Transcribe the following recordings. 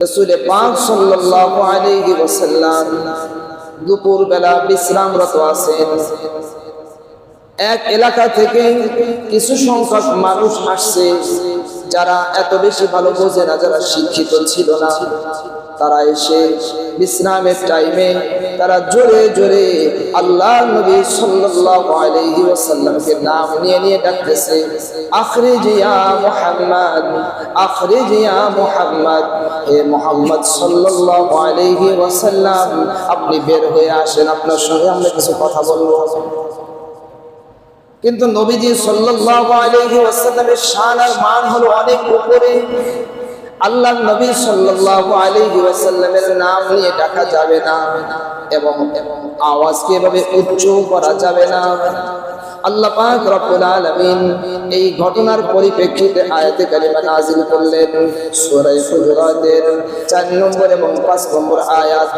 রসুলে পাক সাল্লাল্লাহু আলাইহি ওয়াসাল্লাম দুপুর বেলা বিশ্রামরত আছেন। এক এলাকা থেকে কিছু সংখ্যক মানুষ আসছে। যারা এত বেশি ভালো বোঝে না, যারা শিক্ষিত ছিল না, তারা এসে বিশ্রামের টাইমে তারা জোরে জোরে আল্লাহ নবী আলাইহি নাম নিয়ে নিয়ে ডাকতেছে আখরিজ ইয়া মুহাম্মদ আখরিজ ইয়া মুহাম্মদ, হে মুহাম্মদ ওয়াসাল্লাম, আপনি বের হয়ে আসেন, আপনার সঙ্গে আমরা কিছু কথা বলব। কিন্তু নবীজি সাল্লাল্লাহু শান আর মান হলো অনেক উপরে। আল্লাহ নবী সাল্লাল্লাহু আলাইহি ওয়াসাল্লামের নাম নিয়ে ডাকা যাবে না এবং আওয়াজকে এভাবে উচ্চ করা যাবে না। আল্লাহ এই ঘটনার পরিপ্রেক্ষিতে আয়াতে কারিমা নাযিল করলেন। সূরা হুজুরাতের 4 নম্বর এবং 5 নম্বর আয়াত।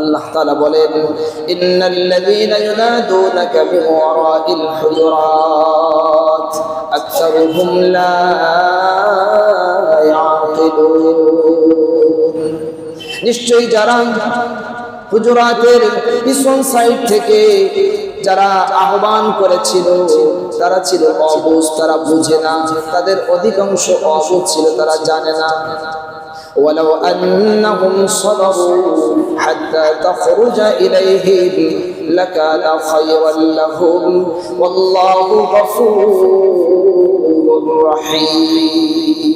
আল্লাহ তাআলা বলেন ইন্নাল্লাযীনা ইউনাদুনাকা মিন ওয়ারাইল হুজুরাত আকসারুহুম লা ইয়াকিলুন। নিশ্চয়ই যারা হুজুরাতের পিছন সাইড থেকে যারা আহ্বান করেছিল তারা ছিল অবুঝ তারা বুঝে না তাদের অধিকাংশ অবুঝ ছিল তারা জানে না ولو أنهم صبروا حتى تخرج إليهم لكان خيرا لهم والله غفور رحيم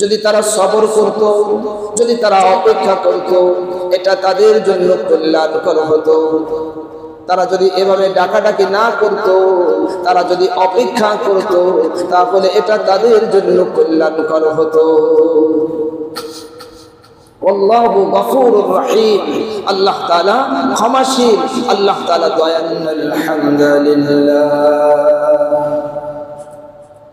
যদি তারা সবর করত, যদি তারা অপেক্ষা করত, এটা তাদের জন্য কল্যাণকর হতো। তারা যদি এভাবে ডাকাডাকি না করত, তারা যদি অপেক্ষা করত, তাহলে এটা তাদের জন্য কল্যাণকর হতো। আল্লাহ তালা আল্লাহ তালা দয়ান্নাল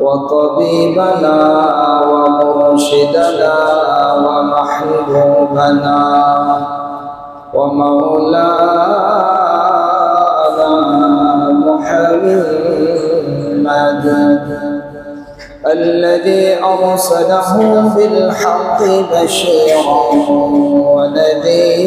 وطبيبنا ومرشدنا ومحبوبنا ومولانا محمد الذي أرسله بالحق بشيرا ونذيرا.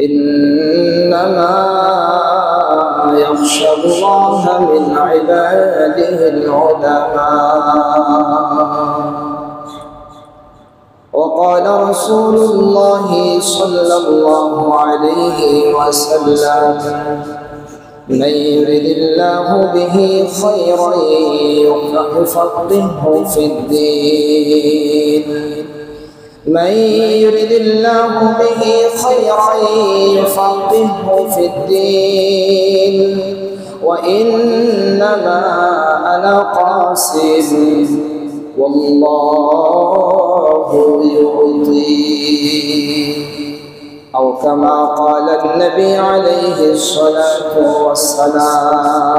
إنما يخشى الله من عباده العلماء. وقال رسول الله صلى الله عليه وسلم من يرد الله به خيرا يفقهه في الدين. من يرد الله به خيرا يفقهه في الدين. وإنما أنا قاسم. والله يعطي أو كما قال النبي عليه الصلاة والسلام.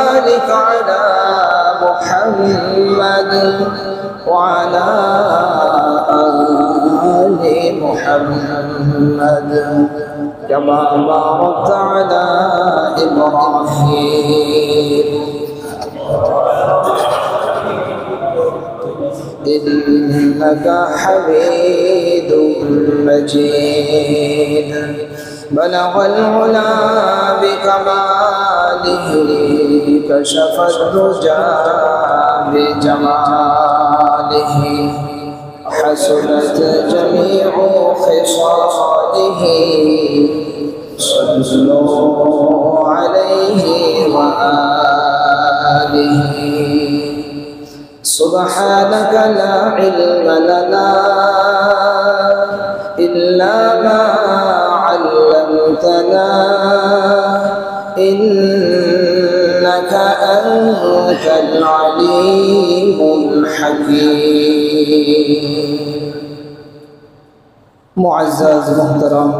على محمد وعلى آل محمد. كما باركت على إبراهيم. إنك حميد مجيد. بلغ العلا بكماله كشف الدجى بجماله حسنت جميع خصاله صلوا عليه وآله. سبحانك لا علم لنا إلا ما علمتنا إنك أنت العليم الحكيم معزز محترم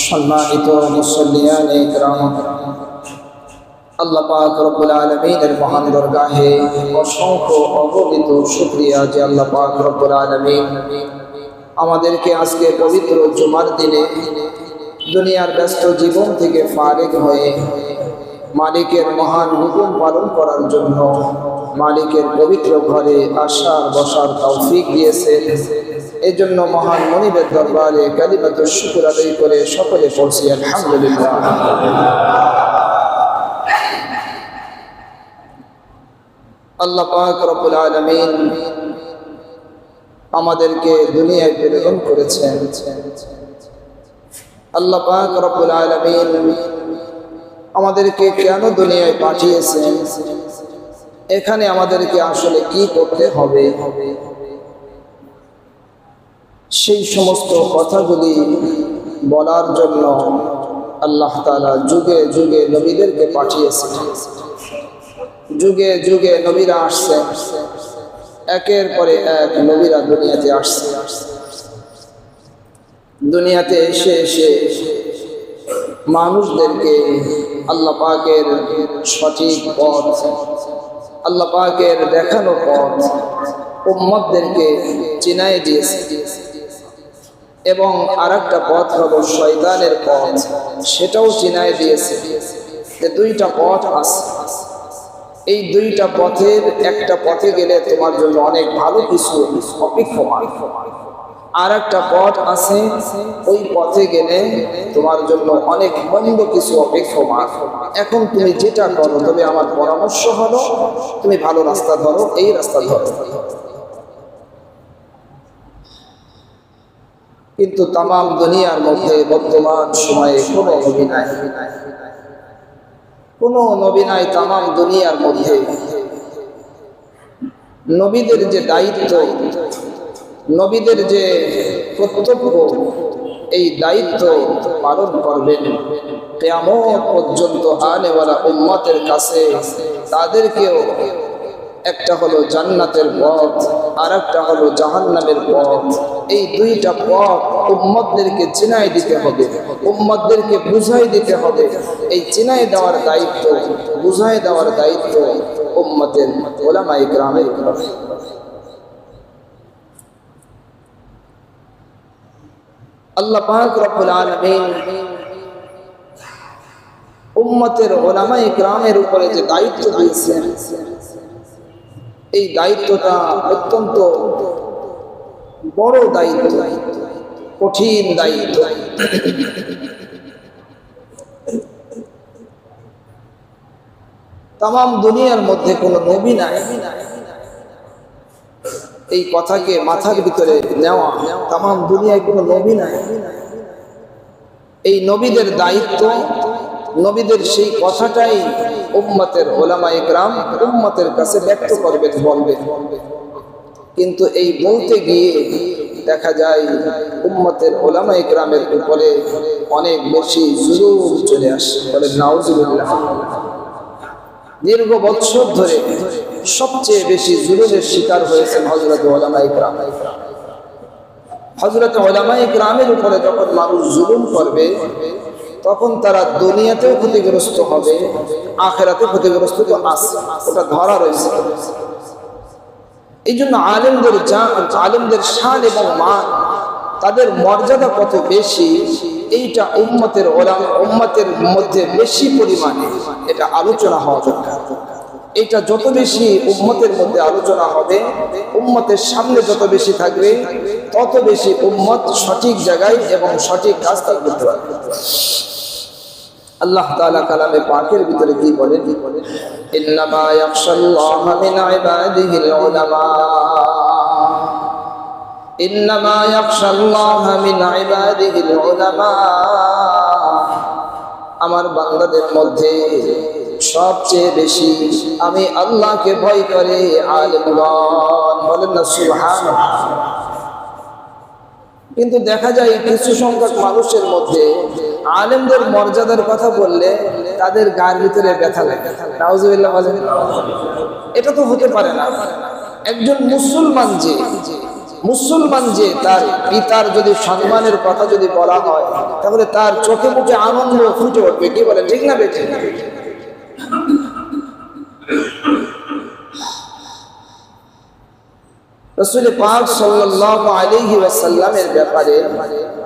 সম্মানিত মুসল্লিয়ান ইকরাম আল্লাহ পাক রব্বুল আলামিনের মহান দরগাহে অসংখ্য অগণিত শুকরিয়া যে আল্লাহ পাক রব্বুল আলামিন আমাদেরকে আজকে পবিত্র জুমার দিনে দুনিয়ার ব্যস্ত জীবন থেকে ফারেক হয়ে মালিকের মহান হুকুম পালন করার জন্য মালিকের পবিত্র ঘরে আসার, বসার তৌফিক এই জন্য মহান মনিবের দরবারে কালিমাত শুকুর আদায় করে সকলে পড়ছি, আলহামদুলিল্লাহ। আল্লাহ পাক আলামিন আমাদেরকে দুনিয়ায় প্রেরণ করেছেন। আল্লাহ পাক আলামিন আমাদেরকে কেন দুনিয়ায় পাঠিয়েছেন? এখানে আমাদেরকে আসলে কি করতে হবে? সেই সমস্ত কথাগুলি বলার জন্য আল্লাহ তাআলা যুগে যুগে নবীদেরকে পাঠিয়েছেন। যুগে যুগে নবীরা আসছে। একের পরে এক নবীরা দুনিয়াতে আসছে। দুনিয়াতে এসে এসে মানুষদেরকে আল্লাহ পাকের সঠিক পথ, আল্লাহ পাকের দেখানো পথ উম্মতদেরকে চিনাই দিয়েছে। এবং আর একটা পথ হলো শয়তানের পথ, সেটাও চিনাই দিয়েছে যে দুইটা পথ আছে। এই দুইটা পথের একটা পথে গেলে তোমার জন্য অনেক ভালো কিছু অপেক্ষমান। আর একটা পথ আছে, ওই পথে গেলে তোমার জন্য অনেক মন্দ কিছু অপেক্ষমান এখন তুমি যেটা করো তবে আমার পরামর্শ হলো, তুমি ভালো রাস্তা ধরো, এই রাস্তা ধরো। কিন্তু তাম দুনিয়ার মধ্যে বর্তমান সময়ে কোনো নবী নাই। কোনো নবী নাই তাম দুনিয়ার মধ্যে। নবীদের যে দায়িত্ব নবীদের যে কর্তব্য, এই দায়িত্ব পালন করবেন। কেমন পর্যন্ত আনেওয়ালা উম্মতের কাছে তাদেরকেও একটা হলো জান্নাতের পথ আর একটা হলো জাহান্নামের পথ। এই দুইটা পথ উম্মদদেরকে চিনাই দিতে হবে, উম্মদদেরকে বুঝাই দিতে হবে। এই চিনাই দেওয়ার দায়িত্ব বুঝাই দেওয়ার দায়িত্ব উম্মতের ওলামাই গ্রামের উপর আল্লাহ পাক রব্বুল আলামিন উম্মতের ওলামাই গ্রামের উপরে যে দায়িত্ব দিয়েছেন, এই দায়িত্বটা অত্যন্ত বড় দায়িত্ব, কঠিন দায়িত্ব। তাম দুনিয়ার মধ্যে কোনো নবী নাই। এই কথাকে মাথার ভিতরে নেওয়া তাম দুনিয়ায় কোনো নবী নাই। এই নবীদের দায়িত্ব, নবীদের সেই কথাটাই উম্মতের ওলামায়ে গ্রাম উম্মতের কাছে ব্যক্ত করবেন বলবেন কিন্তু এই বলতে গিয়ে দেখা যায় উম্মতের ওলামায়ে গ্রামের উপরে অনেক বেশি জুলুম চলে আসে। বলে নাউজুবিল্লাহ। দীর্ঘ বৎসর ধরে সবচেয়ে বেশি জুলুমের শিকার হয়েছেন হজরত ওলামাই হজরত ওলামাই গ্রামের উপরে যখন মানুষ জুলুম করবে, তখন তারা দুনিয়াতেও ক্ষতিগ্রস্ত হবে আখেরাতে ক্ষতিগ্রস্ত তো আছে ওটা ধরা রয়েছে। এই জন্য আলেমদের আলেমদের শান এবং মান, তাদের মর্যাদা কত বেশি এইটা উম্মতের ওলাম, উম্মতের মধ্যে বেশি পরিমাণে এটা আলোচনা হওয়া দরকার। এটা যত বেশি উম্মতের মধ্যে আলোচনা হবে, উম্মতের সামনে যত বেশি থাকবে, তত বেশি উম্মত সঠিক জায়গায় এবং সঠিক তার করতে পারবে। আল্লাহ তাআলা কালামে পাকের ভিতরে কি বলেন? ইন্নামা ইয়াখশাল্লাহ মিন ইবাদিহিল উলামা। ইন্নামা ইয়াখশাল্লাহ মিন ইবাদিহিল উলামা। আমার বান্দাদের মধ্যে সবচেয়ে বেশি আমি আল্লাহকে ভয় করে আলেমগণ। বলেন না, সুবহানাল্লাহ। কিন্তু দেখা যায় কিছু সংখ্যক মানুষের মধ্যে আলেমদের মর্যাদার কথা বললে তাদের গার ভিতরে ব্যথা লাগে। এটা তো হতে পারে না। একজন মুসলমান যে মুসলমান যে তার পিতার যদি সম্মানের কথা যদি বলা হয়, তাহলে তার চোখে মুখে আনন্দ ফুটে উঠবে। কি বলে? ঠিক না বেঠে রসুল পাক সাল্লাল্লাহু আলাইহি ওয়াসাল্লামের ব্যাপারে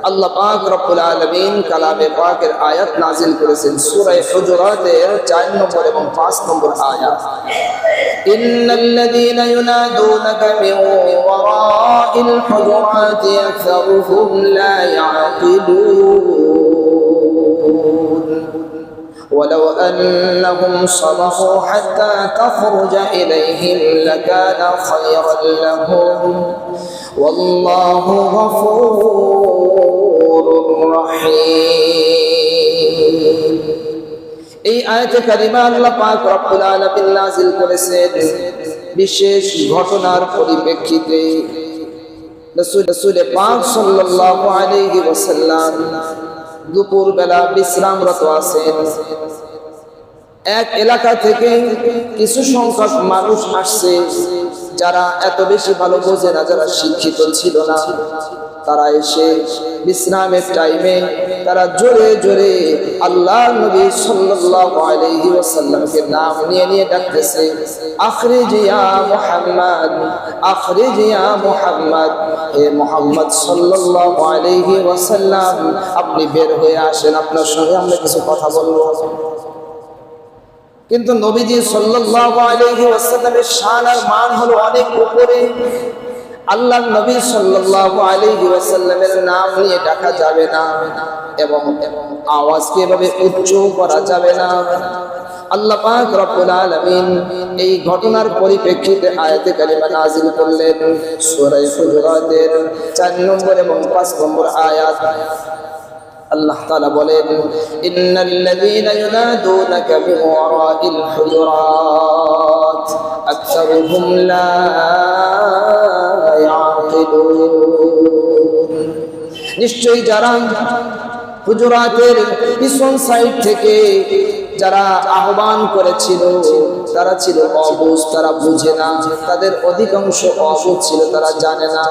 আল্লাহ পাক রব্বুল আলামিন কালামে পাকের আয়াত নাজিল করেছেন সূরা হুজুরাতের 4 নম্বর এবং 5 নম্বর আয়াত ইন্নাল্লাযীনা ইউনাদুনাকা মিন ওয়ারাইল হুজুরাতি আকসারুহুম লা ইয়াকিলুন ولو أنهم صبروا حتى تخرج إليهم لكان خيرا لهم والله غفور رحيم এই আয়াতে কারিমা আল্লাহ পাক রব্বুল আলামিন নাযিল করেছেন বিশেষ ঘটনার পরিপ্রেক্ষিতে রাসূল রাসূল পাক সাল্লাল্লাহু আলাইহি ওয়াসাল্লাম দুপুর বেলা বিশ্রামরত আছেন এক এলাকা থেকে কিছু সংখ্যক মানুষ আসছে, যারা এত বেশি ভালো বোঝে না, যারা শিক্ষিত ছিল না। তারা এসে বিশ্রামের টাইমে তারা জোরে জোরে আল্লাহ নবী আলাইহি নাম নিয়ে নিয়ে ডাকতেছে আখরিজ ইয়া মুহাম্মদ আখরিজ মুহাম্মদ, হে ওয়াসাল্লাম, আপনি বের হয়ে আসেন, আপনার সঙ্গে আমরা কিছু কথা বলব। কিন্তু নবীজি সাল্লাল্লাহু আলাইহি ওয়াসাল্লামের শান আর মান হলো অনেক উপরে। আল্লাহ নবী সাল্লাল্লাহু আলাইহি ওয়াসাল্লামের নাম নিয়ে ডাকা যাবে না এবং আওয়াজকে এভাবে উচ্চ করা যাবে না। আল্লাহ পাক রব্বুল আলামিন এই ঘটনার পরিপ্রেক্ষিতে আয়াতে কারিমা নাযিল করলেন। সূরা হুজুরাতের 4 নম্বর এবং 5 নম্বর আয়াত। আল্লাহ তাআলা বলেন নিশ্চয়ই যারা হুজুরাতের পিছন সাইড থেকে যারা আহ্বান করেছিল, তারা ছিল অবুঝ তারা বুঝে না। তাদের অধিকাংশ অবুঝ ছিল, তারা জানে না।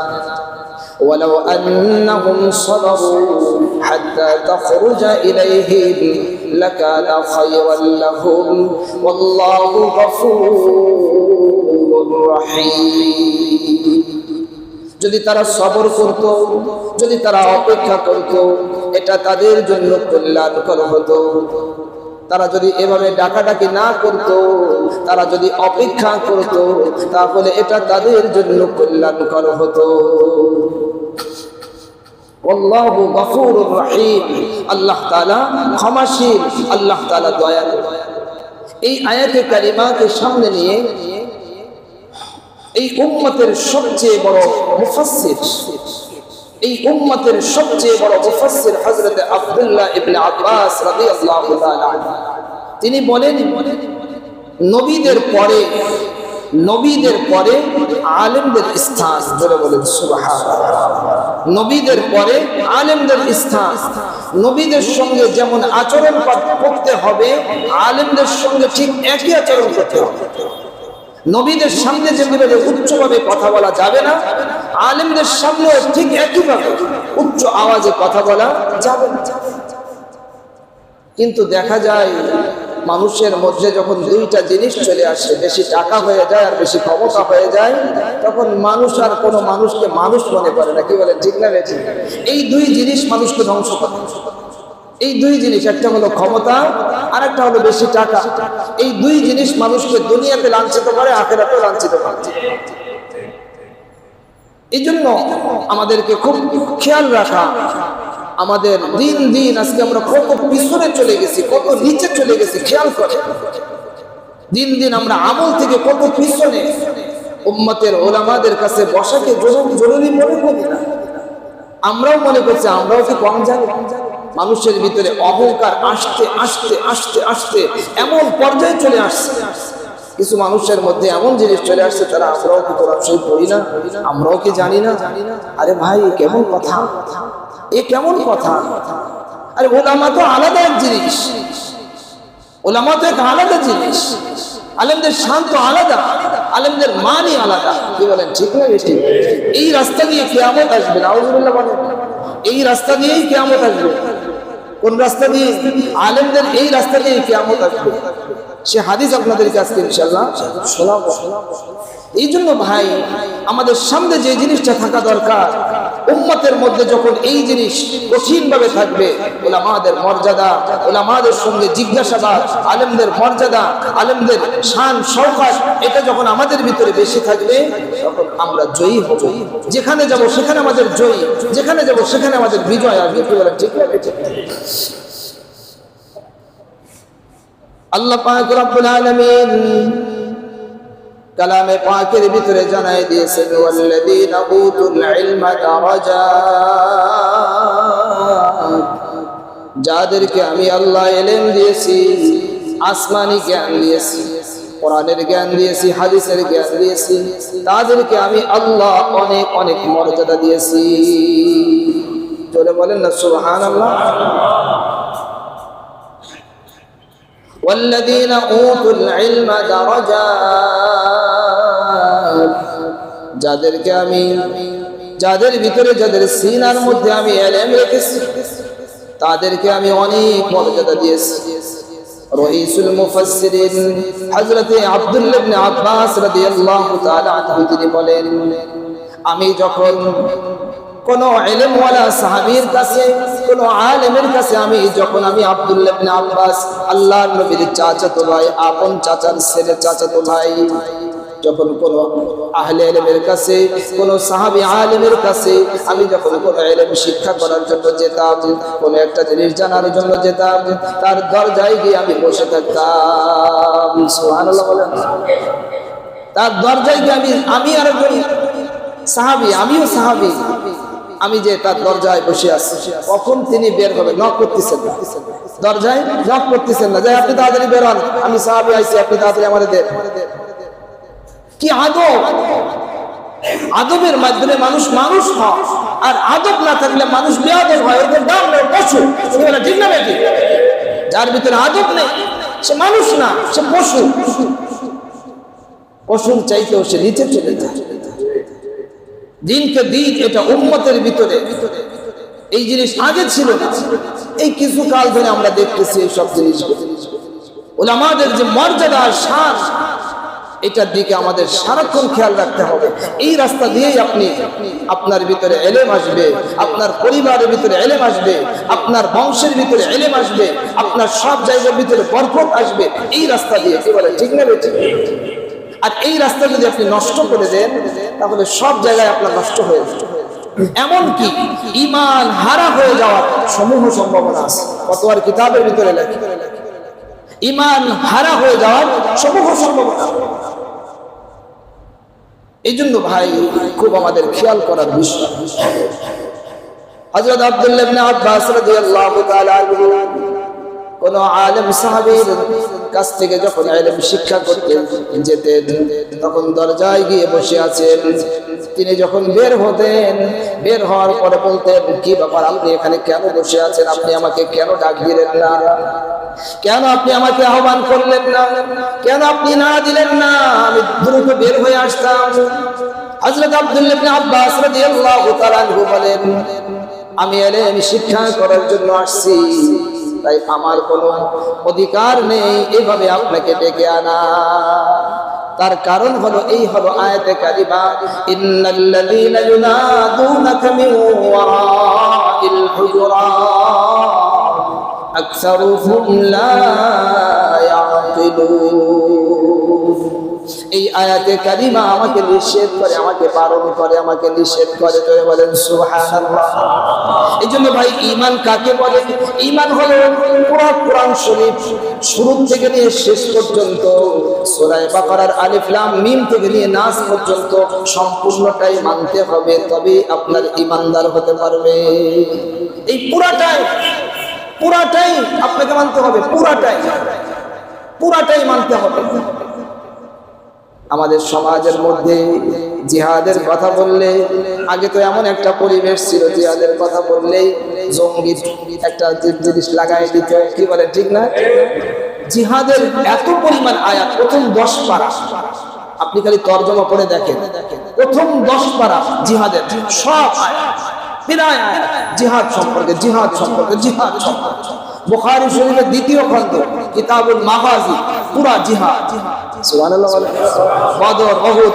ولو أنهم صبروا حتى تخرج إليهم لكان خيرا لهم والله غفور رحيم যদি তারা সবর করত যদি তারা অপেক্ষা করত এটা তাদের জন্য কল্যাণকর হতো তারা যদি এভাবে ডাকাডাকি না করত তারা যদি অপেক্ষা করত তাহলে এটা তাদের জন্য কল্যাণকর হতো আল্লাহু গফুরুর রহিম আল্লাহ তাআলা ক্ষমাশীল, আল্লাহ তাআলা দয়ালু এই আয়াতে কারিমাকে সামনে নিয়ে এই উম্মতের সবচেয়ে বড় মুফাসসির, এই উম্মতের সবচেয়ে বড় মুফাসসির হযরত আব্দুল্লাহ ইবনে আব্বাস রাদিয়াল্লাহু তাআলা আনহু। তিনি বলেন, নবীদের পরে নবীদের পরে আলেমদের স্থান। ধরে বলেন, সুবহানাল্লাহ। নবীদের পরে আলেমদের স্থান। নবীদের সঙ্গে যেমন আচরণ করতে হবে, আলেমদের সঙ্গে ঠিক একই আচরণ করতে হবে। নবীদের সামনে যেভাবে উচ্চভাবে কথা বলা যাবে না, আলেমদের সামনে ঠিক একইভাবে উচ্চ আওয়াজে কথা বলা যাবে না। কিন্তু দেখা যায় মানুষের মধ্যে যখন দুইটা জিনিস চলে আসে, বেশি টাকা হয়ে যায় আর বেশি ক্ষমতা হয়ে যায়, তখন মানুষ আর কোনো মানুষকে মানুষ মনে করে না। কি বলে, ঠিক না এই দুই জিনিস মানুষকে ধ্বংস করে। এই দুই জিনিস, একটা হলো ক্ষমতা আর একটা হলো বেশি টাকা। এই দুই জিনিস মানুষকে দুনিয়াতে লাঞ্ছিত করে আখেরাতে লাঞ্ছিত করে। এই জন্য আমাদেরকে খুব খেয়াল রাখা আমাদের দিন দিন আজকে আমরা কত পিছনে চলে গেছি, কত নিচে চলে গেছি, খেয়াল করে। দিন দিন আমরা আমল থেকে কত পিছনে উম্মতের ওলামাদের কাছে বসাকে জরুরি মনে করি না। আমরাও মনে করছি, আমরাও কি কম জানি? মানুষের ভিতরে অহংকার আসতে আসতে আসতে আসতে এমন পর্যায়ে চলে আসছে। কিছু মানুষের মধ্যে এমন জিনিস চলে আসছে, তারা আমরাও কি কোরআন শরীফ পড়ি না? আমরাও কি জানি না? আরে ভাই, কেমন কথা? এ কেমন কথা? আরে ওলামা তো আলাদা এক জিনিস। ওলামা তো এক আলাদা জিনিস। আলেমদের শান্ত আলাদা, আলেমদের মানই আলাদা। কি বলেন, ঠিক না বেশি এই রাস্তা দিয়ে কেয়ামত আসবে, নাউজুবিল্লাহ বলেন। এই রাস্তা দিয়েই কেয়ামত আসবে। কোন রাস্তা দিয়ে? আলেমদের এই রাস্তা দিয়ে কেয়ামত আসবে। সে হাদিস আপনাদেরকে আজকে ইনশাল্লাহ শোনাবো। এই জন্য ভাই, আমাদের সামনে যে জিনিসটা থাকা দরকার, উম্মতের মধ্যে যখন এই জিনিস কঠিনভাবে থাকবে, ওলামাদের মর্যাদা, ওলামাদের সঙ্গে জিজ্ঞাসাবাদ, আলেমদের মর্যাদা, আলেমদের শান সৌকাশ এটা যখন আমাদের ভিতরে বেশি থাকবে, তখন আমরা জয়ী হব। যেখানে যাব সেখানে আমাদের জয়ী, যেখানে যাব সেখানে আমাদের বিজয় আর ঠিক আছে আল্লাহ পাক রব্বুল আলামিন কালামে পাকের ভিতরে জানাই দিয়েছেন, ওয়াল্লাযীনা উতুল ইলমা দারাজাত যাদেরকে আমি আল্লাহ এলেম দিয়েছি, আসমানি জ্ঞান দিয়েছি, কোরআনের জ্ঞান দিয়েছি, হাদিসের জ্ঞান দিয়েছি, তাদেরকে আমি আল্লাহ অনেক অনেক মর্যাদা দিয়েছি। চলে বলেন না, সুবহানাল্লাহ। والذين اوتوا العلم درجات যাদেরকে আমি যাদের ভিতরে যাদের সিনার মধ্যে আমি এলেম রেখেছি তাদেরকে আমি অনেক মর্যাদা দিয়েছি রইসুল মুফাসসিরিন হযরতে আব্দুল্লাহ ইবনে আব্বাস রাদিয়াল্লাহু তাআলা আনহু তিনি বলেন আমি যখন কোন ইলমওয়ালা সাহাবীর কাছে, কোন আলেমের কাছে আমি যখন আমি আব্দুল্লাহ ইবনে আব্বাস আল্লাহর নবীর চাচাতো ভাই, আপন চাচার ছেলে চাচাতো ভাই, যখন কোন আহলে ইলমের কাছে, কোন সাহাবী আলেমের কাছে আমি যখন কোন ইলম শিক্ষা করার জন্য যেতাম, কোন একটা জিনিস জানার জন্য যেতাম, তার দরজায় গিয়ে আমি বসে থাকতাম। সুবহানাল্লাহ বলেন। তার দরজায় গিয়ে আমি আমি আর একজন সাহাবি, আমিও সাহাবি। আমি যে তার দরজায় বসে আছি, কখন তিনি বের হবে? নক করতেছেন দরজায় নক করতেছেন না। যে আপনি তাড়াতাড়ি বের হন। আমি সাহাবি আইছি, আপনি তাড়াতাড়ি আমার দেন। কি আদব? আদবের মাধ্যমে মানুষ মানুষ হয়। আর আদব না থাকলে মানুষ বেয়াদব হয়। ওদের দাম নেই, পশু। ঠিক না বেটি যার ভিতরে আদব নেই, সে মানুষ না, সে পশু। পশুর চাইতেও সে নিচে চলে যায়। দিনকে দিন এটা উম্মতের ভিতরে। এই জিনিস আগে ছিল এই কিছু কাল ধরে আমরা দেখতেছি সব জিনিস। ওলামাদের যে মর্যাদা শান এটার দিকে আমাদের সারাক্ষণ খেয়াল রাখতে হবে। এই রাস্তা দিয়েই আপনি আপনার ভিতরে এলেম আসবে, আপনার পরিবারের ভিতরে এলেম আসবে, আপনার বংশের ভিতরে এলেম আসবে, আপনার সব জায়গার ভিতরে বরকত আসবে। এই রাস্তা দিয়ে কি বলে, ঠিক না বেঠিক আর এই রাস্তা যদি আপনি নষ্ট করে দেন, তাহলে সব জায়গায় আপনার নষ্ট হয়ে যাবে। এমনকি ইমান হারা হয়ে যাওয়ার সমূহ সম্ভাবনা আছে। কত আর কিতাবের ভিতরে লেখে। ইমান হারা হয়ে যাওয়ার সমূহ সম্ভাবনা এই জন্য ভাই, খুব আমাদের খেয়াল করার বিষয়। হযরত আব্দুল্লাহ আব্বাস রাদিয়াল্লাহু তাআলা কোন আলেম সাহাবীর কাছ থেকে যখন ইলম শিক্ষা করতে যেতেন তখন দরজায় গিয়ে বসে আছেন। তিনি যখন বের হতেন, বের হওয়ার পরে বলতেন, কি ব্যাপার, আপনি এখানে কেন বসে আছেন? আপনি আমাকে কেন ডাক দিলেন না? কেন আপনি আমাকে আহ্বান করলেন না? কেন আপনি না দিলেন না? আমি দ্রুত বের হয়ে আসতাম। হযরত আব্দুল্লাহ আব্বাস রাদিয়াল্লাহু তাআলা বলেন, আমি এলেম শিক্ষা করার জন্য আসছি। তাই আমার কোনো অধিকার নেই এভাবে আপনাকে ডেকে আনা। তার কারণ হলো, এই হলো আয়াতে কারিমা এই আয়াতে কারিমা আমাকে নিষেধ করে, আমাকে বারণ করে, আমাকে নিষেধ করে ধরে বলেন এই জন্য ভাই, ঈমান কাকে বলে? ঈমান হলো পুরো কোরআন শরীফ শুরু থেকে নিয়ে শেষ পর্যন্ত, সূরা বাকারার আলিফ লাম মিম থেকে নিয়ে নাস পর্যন্ত সম্পূর্ণটাই মানতে হবে তবে আপনার ঈমানদার হতে পারবে। এই পুরাটাই পুরাটাই আপনাকে মানতে হবে, পুরাটাই পুরাটাই মানতে হবে। আমাদের সমাজের মধ্যে জিহাদের কথা বললে, আগে তো এমন একটা পরিবেশ ছিল, জিহাদের কথা বললেই জঙ্গি একটা জিনিস লাগাই দিত, কি বলে, ঠিক না? জিহাদের এত পরিমাণ আয়াত, প্রথম দশ পারা, আপনি খালি তর্জমা করে দেখেন, প্রথম দশ পারা জিহাদের সব জিহাদ সম্পর্কে জিহাদ সম্পর্কে জিহাদ সম্পর্কে। বুখারী শরীফের দ্বিতীয় খণ্ড কিতাবুল মাগাজি পুরা জিহাদ। বদর অহুদ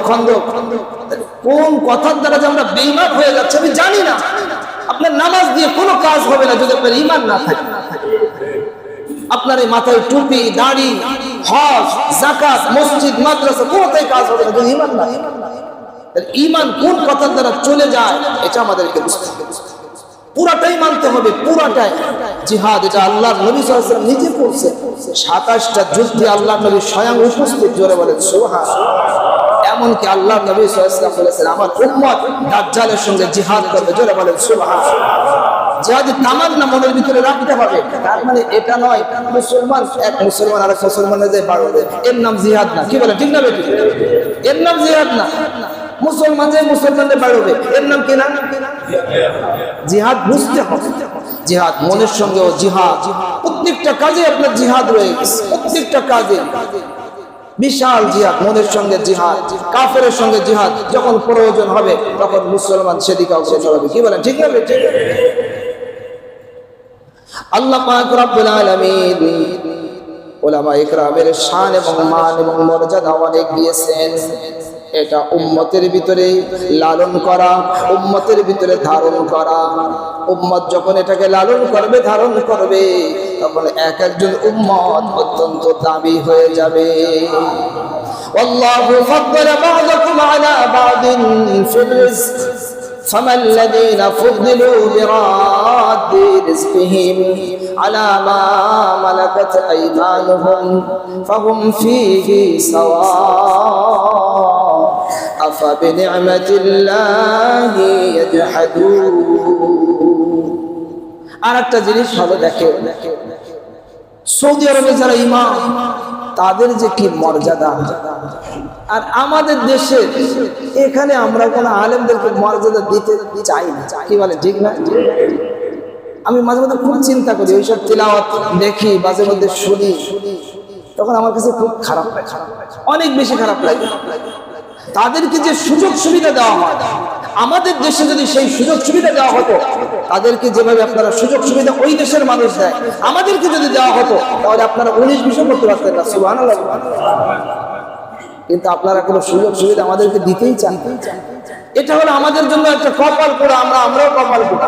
কোন কথার দ্বারা যে আমরা বেঈমান হয়ে যাচ্ছে আমি জানি না। আপনার নামাজ দিয়ে কোনো কাজ হবে না যদি আপনার ঈমান না থাকে। আপনার এই মাথায় টুপি দাড়ি হজ জাকাত মসজিদ মাদ্রাসা কোনোটাই কাজ হবে না যদি ঈমান না ঈমান কোন কথার দ্বারা চলে যায় এটা আমাদেরকে বুঝতে হবে। পুরাটাই মানতে হবে, পুরাটাই। জিহাদ, এটা আল্লাহর নবী ওয়াসাল্লাম নিজে করছে। 27টা যুদ্ধে আল্লাহর নবী স্বয়ং উপস্থিত, জোরে বলেন, সুবহান। এমনকি আল্লাহর নবী ওয়াসাল্লাম বলেছেন, আমার উম্মত দাজ্জালের সঙ্গে জিহাদ করবে জোরে বলেন, সুবহান। জিহাদের তামান্না মনের ভিতরে রাখতে হবে? তার মানে এটা নয়, মুসলমান এক মুসলমান আরেক মুসলমানের যে বাড়বে এর নাম জিহাদ না। কি বলে, ঠিক না বেটি? এর নাম জিহাদ না। মুসলমান যে মুসলমানদের বাড়বে। এর নাম কি নাম জিহাদ বুঝতে হবে। জিহাদ মনের সঙ্গেও জিহাদ। প্রত্যেকটা কাজে আপনার জিহাদ রয়ে গেছে প্রত্যেকটা কাজে। বিশাল জিহাদ, মনের সঙ্গে জিহাদ, কাফের সঙ্গে জিহাদ। যখন প্রয়োজন হবে, তখন মুসলমান সেদিকে অগ্রসর হবে। কি বলেন, ঠিক আছে ঠিক আল্লাহ পাক রব্বুল আলামিন ওলামা ইকরামের শান এবং মান এবং মর্যাদা অনেক দিয়েছেন। এটা উম্মতের ভিতরে লালন করা উম্মতের ভিতরে ধারণ করা উম্মত যখন এটাকে লালন করবে ধারণ করবে তখন এক একজন উম্মত অত্যন্ত দামি হয়ে যাবে والله فضل بعضكم على بعض في الرزق فما الذين فضلوا براد رزقهم على ما ملكت أيمانهم فهم فيه سواء أفبنعمة الله يجحدون আর একটা জিনিস হলো দেখে সৌদি আরবে যারা ইমাম তাদের যে কি মর্যাদা আর আমাদের দেশে এখানে আমরা কোনো আলেমদেরকে মর্যাদা দিতে চাই না কি বলে ঠিক না আমি মাঝে মধ্যে খুব চিন্তা করি ওইসব তিলাওয়াত দেখি মাঝে মধ্যে শুনি তখন আমার কাছে খুব খারাপ লাগে অনেক বেশি খারাপ লাগে তাদেরকে যে সুযোগ সুবিধা দেওয়া হয়, আমাদের দেশে যদি সেই সুযোগ সুবিধা দেওয়া হতো, তাদেরকে যেভাবে আপনারা সুযোগ সুবিধা ওই দেশের মানুষ দেয়, আমাদেরকে যদি দেওয়া হতো, তাহলে আপনারা উনিশ বিষয় করতে পারতেন না সুবাহ কিন্তু আপনারা কোনো সুযোগ সুবিধা আমাদেরকে দিতেই চান এটা হলো আমাদের জন্য একটা কপাল পোড়া, আমরা আমরাও কপাল পোড়া।